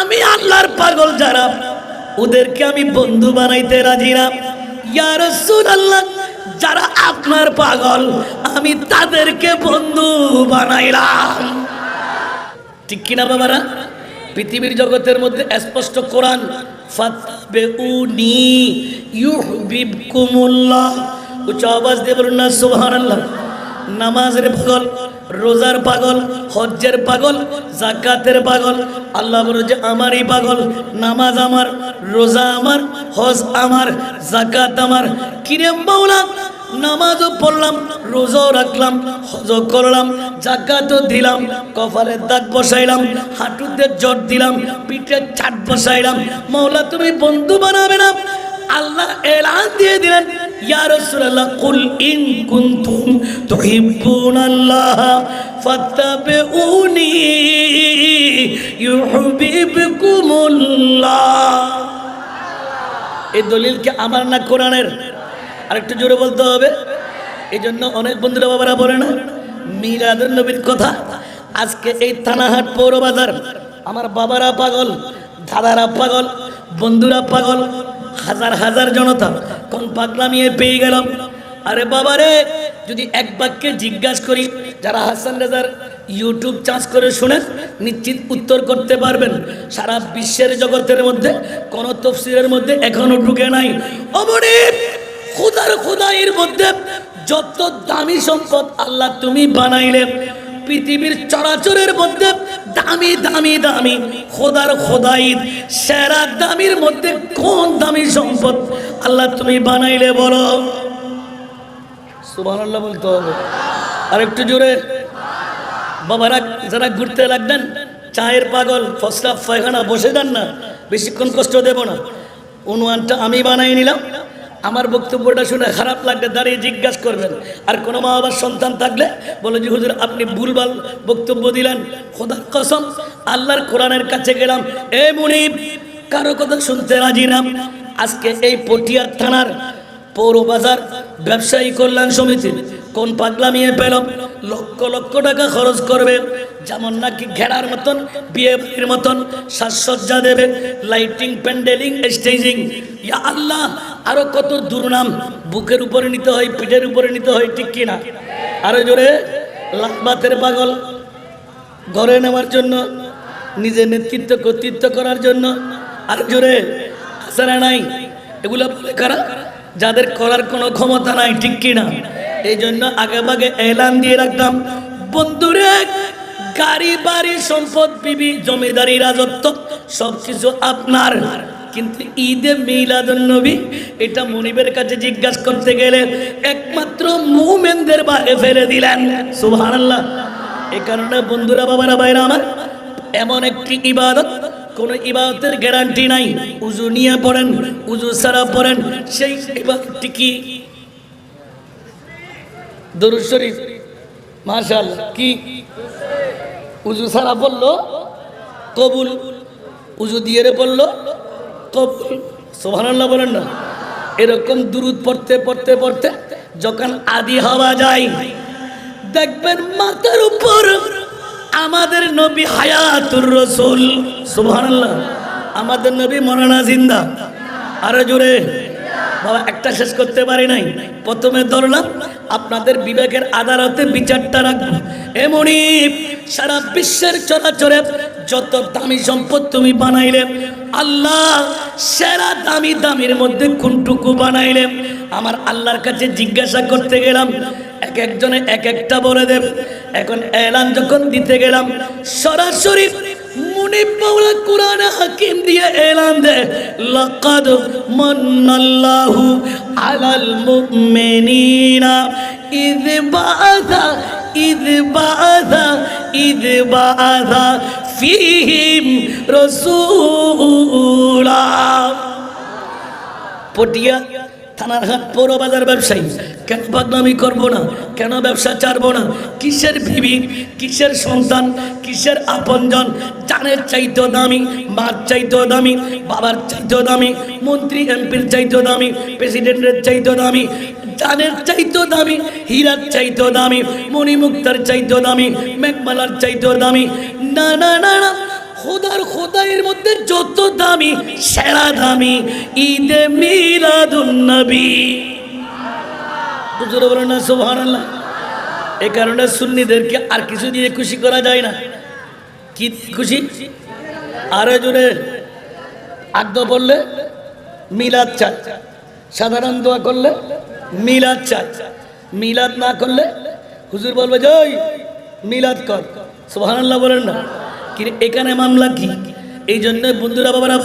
আমি আল্লাহর পাগল যারা, ওদেরকে আমি বন্ধু বানাইতে রাজি না। ইয়া রাসূলুল্লাহ, যারা আপনার পাগল, আমি তাদেরকে বন্ধু বানাইলাম। ঠিক কিনা বাবারা? পৃথিবীর জগতের মধ্যে স্পষ্ট কোরআন উচ্চ আওয়াজ দিয়ে বলুন না, সুবহানাল্লাহ। নামাজের পাগল রোজার পাগল, হজ্জের পাগল, জাকাতের পাগল, আল্লাহ বলে যে আমারই পাগল, নামাজ আমার, রোজা আমার, হজ আমার, জাকাত আমার। কিরে মাওলা, নামাজও পড়লাম, রোজাও রাখলাম, হজও করলাম, জাকাতও দিলাম, কপালে দাগ বসাইলাম, হাঁটুতে জট দিলাম, পিঠে চাট বসাইলাম। মাওলা, তুমি বন্ধু বানাবে না? আল্লাহ এলান দিয়ে দিলেন ইয়া কুল ইন আমার না কোরআনের? আরেকটু জোরে বলতে হবে। এই জন্য অনেক বন্ধুরা বাবারা বলে না মিরাদুল নবীর কথা, আজকে এই থানাহাট পৌর বাজার আমার বাবারা পাগল, দাদারা পাগল, বন্ধুরা পাগল হাজার হাজার জনতা কোন পাগলামিয়ে পেয়ে গেলাম। আরে বাবারে, যদি এক বাক্যে জিজ্ঞাসা করি, যারা হাসান রেজার ইউটিউব চার্জ করে শুনেন, নিশ্চিত উত্তর করতে পারবেন। সারা বিশ্বের জগতের মধ্যে, কোন তফসিলের মধ্যে এখনও ঢুকে নাই। খুদার খুদাইয়ের মধ্যে যত দামি সম্পদ আল্লাহ তুমি বানাইলে পৃথিবীর চরাচরের মধ্যে দামি দামি দামি, খোদার খোদাই সেরা দামির মধ্যে কোন দামি সম্পদ? আল্লাহ তুমি বানাইলে বলো। সুবাহ বলতে হবে। আর একটু জোরে। বাবারা, যারা ঘুরতে লাগবেন চায়ের পাগল, ফসলা, পায়খানা, বসে যান না। বেশিক্ষণ কষ্ট দেব না। অনুমানটা আমি বানাই নিলাম। আমার বক্তব্যটা শুনে খারাপ লাগলে দাঁড়িয়ে জিজ্ঞাসা করবেন। আর কোনো মা বাবার সন্তান থাকলে বলে যে, হুজুর, আপনি ভুলভাল বক্তব্য দিলেন। খোদার কসম, আল্লাহর কোরআনের কাছে গেলাম। এ মুনিব, কারও কথা শুনতে রাজি না। আজকে এই পটিয়া থানার পৌরবাজার ব্যবসায়ী কল্যাণ সমিতি কোন পাগলা পাগলামিয়ে পেল? লক্ষ লক্ষ টাকা খরচ করবে। যেমন নাকি ঘেরার মতন, বিয়ে বাড়ির মতন সাজসজ্জা দেবে। Lighting, প্যান্ডেলিং, staging. ইয়া আল্লাহ আরও কত দুর্নাম বুকের উপরে নিতে হয়, পিঠের উপরে নিতে হয়, ঠিক কিনা? আরও জোরে লাভবাতের পাগল। ঘরে নেওয়ার জন্য নিজের নেতৃত্ব, কর্তৃত্ব করার জন্য। আর জোরে আসারা নাই? এগুলো বলে কারা? যাদের করার কোনো ক্ষমতা নাই, ঠিক কিনা? এই জন্য আগে ভাগে এলান দিয়ে রাখতাম। বন্ধুরে, গাড়ি, বাড়ি, সম্পদ, বিবি, জমিদারি, রাজত্ব, সবকিছু আপনার। কিন্তু ঈদে মিলাদুন নবী এটা মনিবের কাছে জিজ্ঞাসা করতে গেলে একমাত্র মুমেনদের ভাগে ফেলে দিলেন। সুবহানাল্লাহ। এই কারণে বন্ধুরা, বাবারা বাইরা আমার, এমন একটি ইবাদত, কোন ইবাদতের গ্যারান্টি নাই। উজু নিয়ে পড়েন, উজু সারা পড়েন। সেই ইবাদতটি কি? দরুদ শরীফ, মাশাআল্লাহ, কি? উজু সারা পড়ল? কবুল। উজু দিয়ে পড়ল? কবুল। সুবহানাল্লাহ বলেন না। এরকম দুরুদ পড়তে পড়তে পড়তে যখন আদি হওয়া যায়, দেখবেন মাথার উপর আমাদের নবী হায়াতুর রসুল, সুবহানাল্লাহ, আমাদের নবী মরানা জিন্দা। আরও জোরে। বাবা, একটা শেষ করতে পারি নাই। প্রথমে ধরলাম, আপনাদের বিবেকের আদালতে বিচারটা রাখব। এমনই সারা বিশ্বের চরাচরে যত দামি সম্পদ তুমি বানাইলে আল্লাহ সেরা দামি দামির মধ্যে কোনটুকু বানাইলে আমার আল্লাহর কাছে জিজ্ঞাসা করতে গেলাম, এক একজনে এক একটা বলে দেব। এখন এলান যখন দিতে গেলাম, সরাসরি মুনিব মাওলা এলান দে ইয বাআসা ফীহিম রাসূলা পটিয়া থানার হাট পৌর বাজার ব্যবসায়ী, কেন বদনামি করব না? কেন ব্যবসা ছাড়বো না? কিসের বিবি? কিসের সন্তান? কিসের আপনজন? জানের চাইতো দামি, মার চাইতো দামি, বাবার চাইতো দামি, মন্ত্রী, এমপির চাইতো দামি, প্রেসিডেন্টের চাইতো দামি জানের চাইতো দামি, হীরার চাইতো দামি, মণিমুক্তার চাইতো দামি, মেঘমালার চাইতো দামি। না না না না, খোদার খোদাইয়ের মধ্যে যত দামি, সেরা দামি, ঈদে মিলাদুন নবী। জোরে বলেন না, সুবহানাল্লাহ। এই কারণে সুন্নিদেরকে আর কিছু দিয়ে খুশি করা যায় না। কি খুশি? আরে জোরে। আদ্য বললে মিলাদ চাই সাধারণ দোয়া করলে মিলাদ চাই। মিলাদ না করলে হুজুর বলবে যে, ওই, মিলাদ কর। সুবহানাল্লাহ বলেন না। কি এখানে মামলা কি? এই জন্য বন্ধুরা, বাবারা,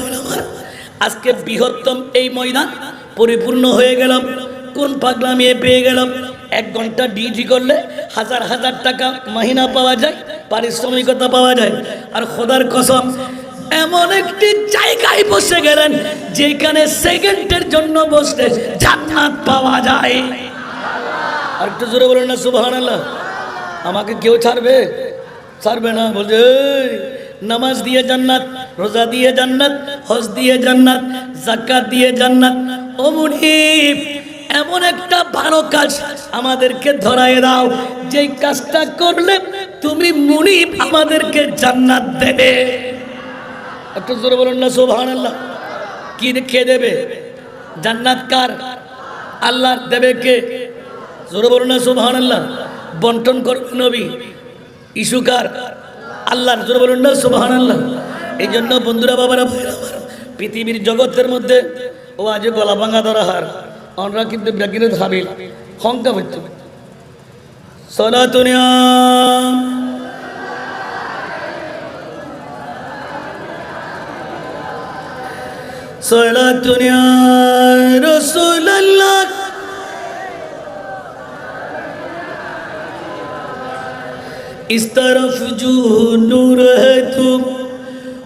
আজকে বৃহত্তম এই ময়দান পরিপূর্ণ হয়ে গেলাম। কোন পাগলামি এ পেয়ে গেলাম? এক ঘণ্টা ডিউটি করলে হাজার হাজার টাকা মাহিনা পাওয়া যায়, পারিশ্রমিকতা পাওয়া যায়। আর খোদার কসম এমন একটি জায়গায় বসে গেলেন যেখানে সেকেন্ডের জন্য বসতে জান্নাত পাওয়া যায়। আর একটু জোরে বলুন না সুবাহান আল্লাহ আমাকে কেউ ছাড়বে? ছাড়বে না, বলছে নামাজ দিয়ে জান্নাত, রোজা দিয়ে জান্নাত, হজ দিয়ে জান্নাত জাকাত দিয়ে জান্নাত। ও মুনিব, এমন একটা ভালো কাজ আমাদেরকে ধরায় দাও। যেই কাজটা করলে তুমি মুনিব আমাদেরকে জান্নাত দেবে। একটু জোরে বলুন না সোভান আল্লাহ কি কে দেবে? জান্নাত কার? আল্লাহ দেবে কে? জোরে বলুন না সোভান আল্লাহ বন্টন করবে নবী। ইস্যুকার আল্লাহর, জোরে বলুন না সোভান আল্লাহ এই জন্য বন্ধুরা, বাবারা পৃথিবীর জগতের মধ্যে ও আজ গলা ভাঙা ধরা হার। আমরা কিন্তু ব্যাগিনে হাবিল হংকা হচ্ছে সলাতুনিয়া صلاتن یا رسول اللہ اس طرف جو نور ہے تم،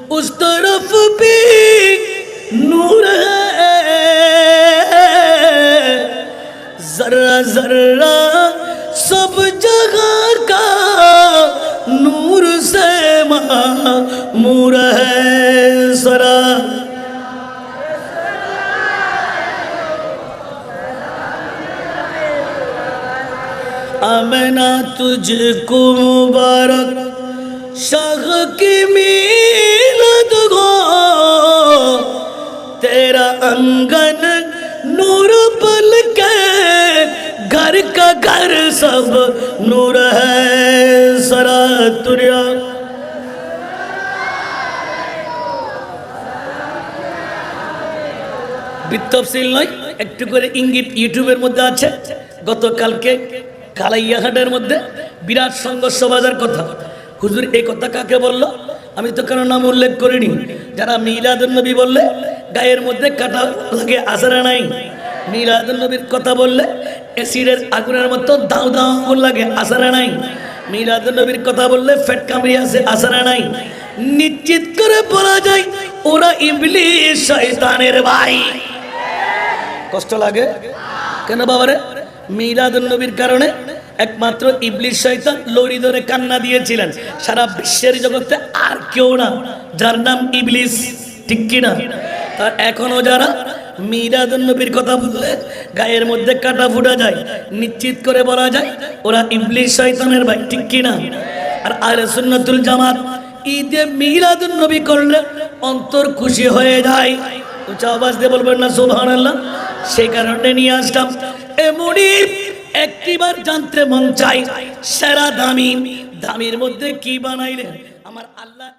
اس طرف بھی نور ہے۔ ذرہ ذرہ سب جگہ کا نور سے ماں مور ہے۔ ذرا अमना तुझको मुबारक शाख की मीलत गो तेरा अंगन नूर पल के घर का घर सब नूर है सरा तुरिया বিত্তফসিল নয় একটু করে ইঙ্গিত ইউটিউবের মধ্যে আছে গতকালকে কালাইয়াহাটের মধ্যে বিরাট সংঘর্ষ বাজার কথা। হুজুর এই কথা কাকে বলল? আমি তো কারও নাম উল্লেখ করিনি। যারা মিলাদুল নবী বললে, গায়ের মধ্যে কাটা লাগে আসারা নাই। মিলাদুল নবীর কথা বললে, অ্যাসিডের আগুনের মতো দাও দাও লাগে আসারা নাই। মিলাদুল নবীর কথা বললে ফেট কামড়ি আছে আসারা নাই। নিশ্চিত করে বলা যায়, ওরা ইবলিশ শয়তানের ভাই। কষ্ট লাগে? কেন বাবারে? মিলাদুল কারণে একমাত্র ইবলিশ শয়তান লড়ি ধরে কান্না দিয়েছিলেন। সারা বিশ্বের জগতে আর কেউ না, যার নাম ইবলিশ ঠিক কিনা? তার এখনও যারা মিলাদুল নবীর কথা বললে গায়ের মধ্যে কাটা ফুটা যায়, নিশ্চিত করে বলা যায় ওরা ইবলিশ শয়তানের ভাই, ঠিক কিনা? আর আহলে সুন্নাতুল জামাত ঈদে মিলাদুল নবী করলে অন্তর খুশি হয়ে যায়। উঁচা আওয়াজ দিয়ে বলবেন না সোভান সেই কারণে নিয়ে আসলাম। এমনই একটিবার জানতে মন চাই সেরা দামি। দামির মধ্যে কি বানাইলেন? আমার আল্লাহ